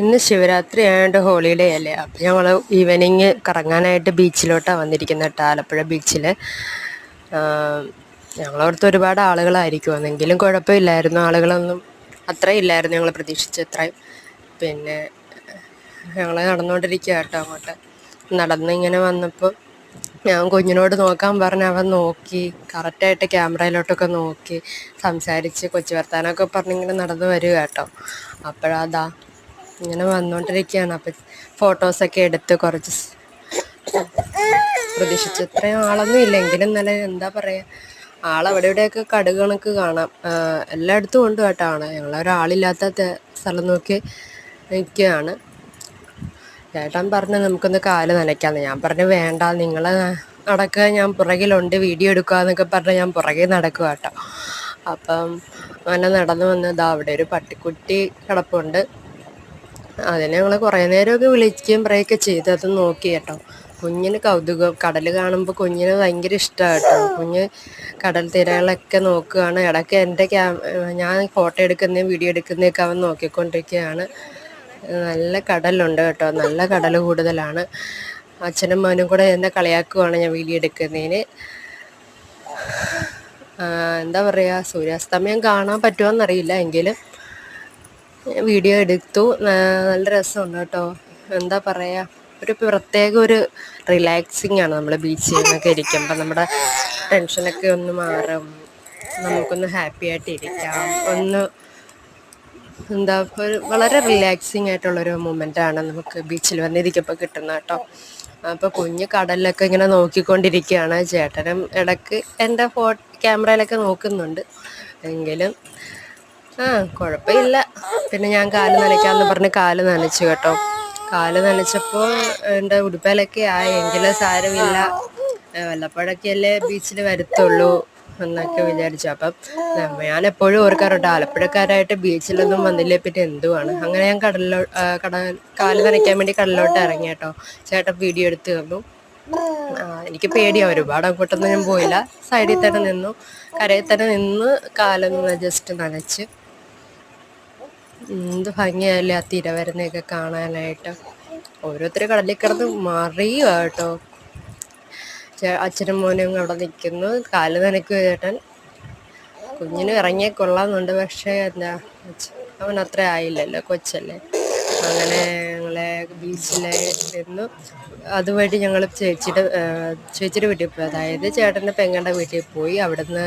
ഇന്ന് ശിവരാത്രി ആയതുകൊണ്ട് ഹോളിഡേ അല്ലേ? അപ്പം ഞങ്ങൾ ഈവനിങ് കറങ്ങാനായിട്ട് ബീച്ചിലോട്ടാണ് വന്നിരിക്കുന്നത് കേട്ടോ ആലപ്പുഴ ബീച്ചിൽ ഞങ്ങളോടത്ത് ഒരുപാട് ആളുകളായിരിക്കും എന്നെങ്കിലും കുഴപ്പമില്ലായിരുന്നു. ആളുകളൊന്നും അത്രയും ഇല്ലായിരുന്നു ഞങ്ങൾ പ്രതീക്ഷിച്ച അത്രയും പിന്നെ ഞങ്ങൾ നടന്നുകൊണ്ടിരിക്കുക കേട്ടോ അങ്ങോട്ട്. നടന്ന് ഇങ്ങനെ വന്നപ്പോൾ ഞാൻ കുഞ്ഞിനോട് നോക്കാൻ പറഞ്ഞ അവൻ നോക്കി കറക്റ്റായിട്ട് ക്യാമറയിലോട്ടൊക്കെ നോക്കി സംസാരിച്ച് കൊച്ചു വർത്താനമൊക്കെ പറഞ്ഞിങ്ങനെ നടന്ന് വരിക കേട്ടോ അപ്പോഴതാ ഇങ്ങനെ വന്നുകൊണ്ടിരിക്കുകയാണ് അപ്പം ഫോട്ടോസൊക്കെ എടുത്ത് കുറച്ച് പ്രതീക്ഷിച്ചു. ഇത്രയും ആളൊന്നും ഇല്ലെങ്കിലും നല്ല എന്താ പറയുക ആളവിടെ ഇവിടെയൊക്കെ കടുക് കണക്ക് കാണാം എല്ലായിടത്തും ഉണ്ട് കേട്ടോ ആണ് ഞങ്ങളൊരാളില്ലാത്ത സ്ഥലം നോക്കി നിൽക്കുകയാണ്. ചേട്ടൻ പറഞ്ഞു നമുക്കൊന്ന് കാൽ നനയ്ക്കാന്ന്. ഞാൻ പറഞ്ഞു വേണ്ട നിങ്ങൾ നടക്കുക ഞാൻ പുറകിലുണ്ട് വീഡിയോ എടുക്കുക എന്നൊക്കെ പറഞ്ഞ് ഞാൻ പുറകെ നടക്കുക കേട്ടോ. അപ്പം അങ്ങനെ നടന്നു വന്നതാ അവിടെ ഒരു പട്ടിക്കുട്ടി കിടപ്പുണ്ട്. അതിനെ ഞങ്ങൾ കുറേ നേരമൊക്കെ വിളിക്കുകയും പറയുകയൊക്കെ ചെയ്തു അത് നോക്കി കേട്ടോ. കുഞ്ഞിന് കൗതുകം കടൽ കാണുമ്പോൾ കുഞ്ഞിന് ഭയങ്കര ഇഷ്ടമാണ് കേട്ടോ. കുഞ്ഞ് കടൽ തിരകളൊക്കെ നോക്കുകയാണ്. ഇടയ്ക്ക് എന്റെ ക്യാ ഞാൻ ഫോട്ടോ എടുക്കുന്നതും വീഡിയോ എടുക്കുന്നതൊക്കെ അവൻ നോക്കിക്കൊണ്ടിരിക്കുകയാണ്. നല്ല കടലുണ്ട് കേട്ടോ. നല്ല കടൽ കൂടുതലാണ്. അച്ഛനും മോനും കൂടെ എന്നെ കളിയാക്കുവാണ് ഞാൻ വീഡിയോ എടുക്കുന്നതിന്. എന്താ പറയുക സൂര്യാസ്തമയം കാണാൻ പറ്റുമോ എന്നറിയില്ല എങ്കിലും. വീഡിയോ എടുത്തു. നല്ല രസമുണ്ട് കേട്ടോ. എന്താ പറയുക ഒരു പ്രത്യേക ഒരു റിലാക്സിങ് ആണ് നമ്മൾ ബീച്ചിൽ നിന്നൊക്കെ ഇരിക്കുമ്പോൾ നമ്മുടെ ടെൻഷനൊക്കെ ഒന്ന് മാറും. നമുക്കൊന്ന് ഹാപ്പി ആയിട്ട് ഇരിക്കാം. ഒന്ന് എന്താ ഒരു വളരെ റിലാക്സിങ് ആയിട്ടുള്ളൊരു ആണ് നമുക്ക് ബീച്ചിൽ വന്നിരിക്കുമ്പോൾ കിട്ടുന്നത് കേട്ടോ. അപ്പോൾ കുഞ്ഞ് കടലിലൊക്കെ ഇങ്ങനെ നോക്കിക്കൊണ്ടിരിക്കുകയാണ്. ചേട്ടനും ഇടയ്ക്ക് എന്റെ ഫോ ക്യാമറയിലൊക്കെ നോക്കുന്നുണ്ട്. എങ്കിലും ആ കുഴപ്പമില്ല. പിന്നെ ഞാൻ കാൽ നനയ്ക്കാമെന്ന് പറഞ്ഞ് കാൽ നനച്ചു കേട്ടോ. കാൽ നനച്ചപ്പോൾ എന്റെ ഉടുപ്പലൊക്കെ ആയി. എങ്കിലും സാരമില്ല. വല്ലപ്പോഴൊക്കെയല്ലേ ബീച്ചിൽ വരത്തുള്ളൂ എന്നൊക്കെ വിചാരിച്ചു. അപ്പം ഞാൻ എപ്പോഴും ഓർക്കാറുണ്ട്. ആലപ്പുഴക്കാരായിട്ട് ബീച്ചിലൊന്നും വന്നില്ലേ പിന്നെ എന്തുവാണ്? അങ്ങനെ ഞാൻ കടലിലോ കട കടൽ കാൽ നനയ്ക്കാൻ വേണ്ടി കടലിലോട്ട് ഇറങ്ങി കേട്ടോ. ചേട്ടൻ വീഡിയോ എടുത്തു തന്നു. എനിക്ക് പേടിയാണ് ഒരുപാട് അങ്ങോട്ടൊന്നും ഞാൻ പോയില്ല. സൈഡിൽ തന്നെ നിന്നു. കരയിൽ തന്നെ നിന്ന് കാലൊന്ന് ജസ്റ്റ് നനച്ച് എന്ത് ഭംഗിയല്ലേ ആ തിര വരുന്നതൊക്കെ കാണാനായിട്ട്. ഓരോരുത്തർ കടലിൽ കിടന്ന് മറിയുക കേട്ടോ. അച്ഛനും മോനും അവിടെ നിൽക്കുന്നു. കാൽ നനയ്ക്കുക ചേട്ടൻ. കുഞ്ഞിന് ഇറങ്ങിയ കൊള്ളാമെന്നുണ്ട്. പക്ഷേ എന്താ അവൻ അത്ര ആയില്ലല്ലോ കൊച്ചല്ലേ. അങ്ങനെ ഞങ്ങളെ ബീച്ചിലെ ഇരുന്നു അതുവഴി ഞങ്ങൾ ചേച്ചിയുടെ ചേച്ചിയുടെ വീട്ടിൽ പോയി. അതായത് ചേട്ടന്റെ പെങ്ങളുടെ വീട്ടിൽ പോയി. അവിടുന്ന്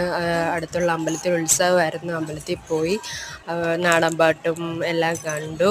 അടുത്തുള്ള അമ്പലത്തിൽ ഉത്സവമായിരുന്നു. അമ്പലത്തിൽ പോയി നാടൻപാട്ടും നാടൻ പാട്ടും എല്ലാം കണ്ടു.